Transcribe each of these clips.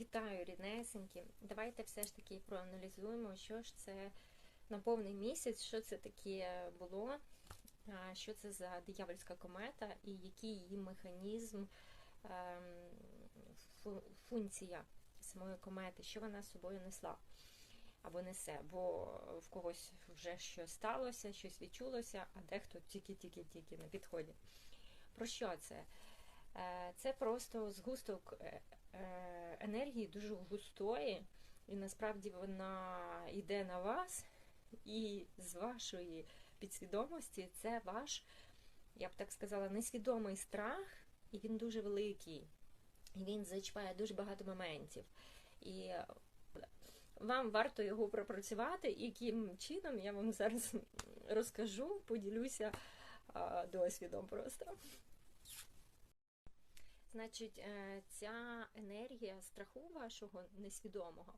Вітаю, ріднесенькі. Давайте все ж таки проаналізуємо, що ж це на повний місяць, що це таке було, що це за диявольська комета і який її механізм, ем, функція самої комети, що вона з собою несла або несе, бо в когось вже щось сталося, щось відчулося, а дехто тільки-тільки-тільки на підході. Про що це? Е, Це просто згусток е, е, енергії дуже густої, і насправді вона йде на вас, і з вашої підсвідомості це ваш, я б так сказала, несвідомий страх, і він дуже великий. І він зачіпає дуже багато моментів. І вам варто його пропрацювати, і яким чином я вам зараз розкажу, поділюся досвідом просто. Значить, е, ця енергія страху вашого несвідомого,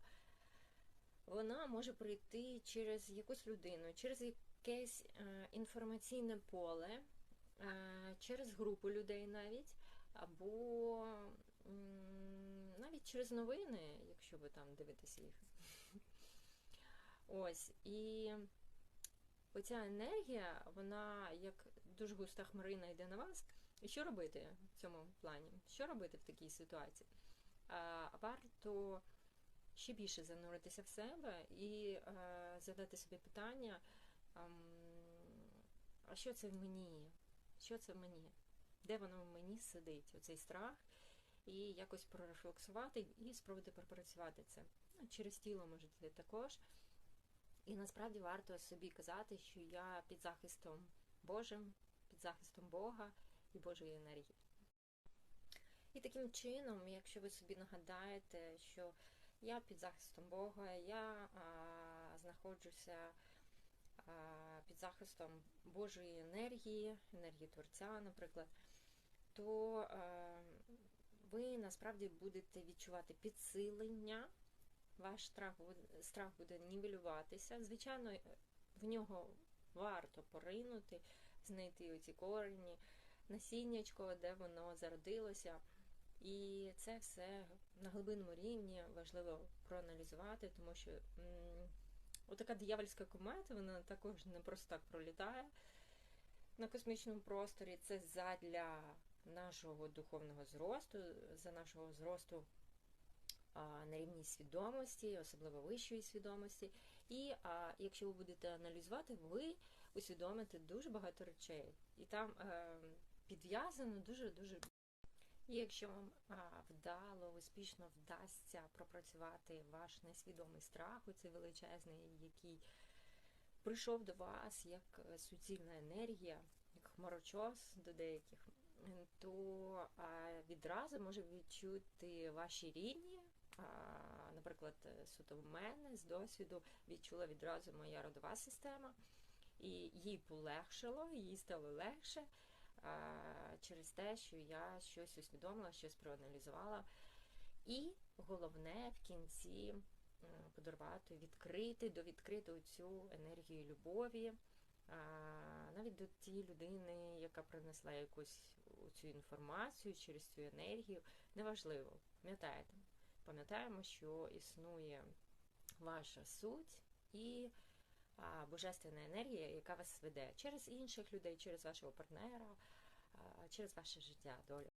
вона може прийти через якусь людину, через якесь е, інформаційне поле, е, через групу людей навіть, або навіть через новини, якщо ви там дивитеся їх. Ось. І оця енергія, вона як дуже густа хмарина йде на вас. Що робити в цьому плані? Що робити в такій ситуації? Варто ще більше зануритися в себе і е, задати собі питання, а що це в мені? Що це в мені? Де воно в мені сидить, оцей страх? І якось прорефлексувати і спробувати пропрацювати це. Ну, через тіло можете також. І насправді варто собі казати, що я під захистом Божим, під захистом Бога і Божої енергії. І таким чином, якщо ви собі нагадаєте, що я під захистом Бога, я а, знаходжуся а, під захистом Божої енергії, енергії Творця, наприклад, то а, ви насправді будете відчувати підсилення, ваш страх, страх буде нівелюватися. Звичайно, в нього варто поринути, знайти оці корені, насіннячко, де воно зародилося. І це все на глибинному рівні важливо проаналізувати, тому що отака диявольська комета, вона також не просто так пролітає на космічному просторі. Це задля нашого духовного зросту, за нашого зросту а, на рівні свідомості, особливо вищої свідомості. І а, якщо ви будете аналізувати, ви усвідомите дуже багато речей. І там е, підв'язано дуже-дуже. І якщо вам вдало, успішно вдасться пропрацювати ваш несвідомий страх, оцей величезний, який прийшов до вас як е, суцільна енергія, як хмарочос до деяких, то відразу може відчути ваші рідні. Наприклад, е, суто в мене з досвіду відчула відразу моя родова система, і їй полегшило, їй стало легше через те, що я щось усвідомила, щось проаналізувала. І головне в кінці подарувати, відкрити, довідкрити цю енергію любові, навіть до тієї людини, яка принесла якусь цю інформацію через цю енергію. Неважливо, пам'ятаєте. Пам'ятаємо, що існує ваша суть і божественна енергія, яка вас веде через інших людей, через вашого партнера, через ваше життя, долю.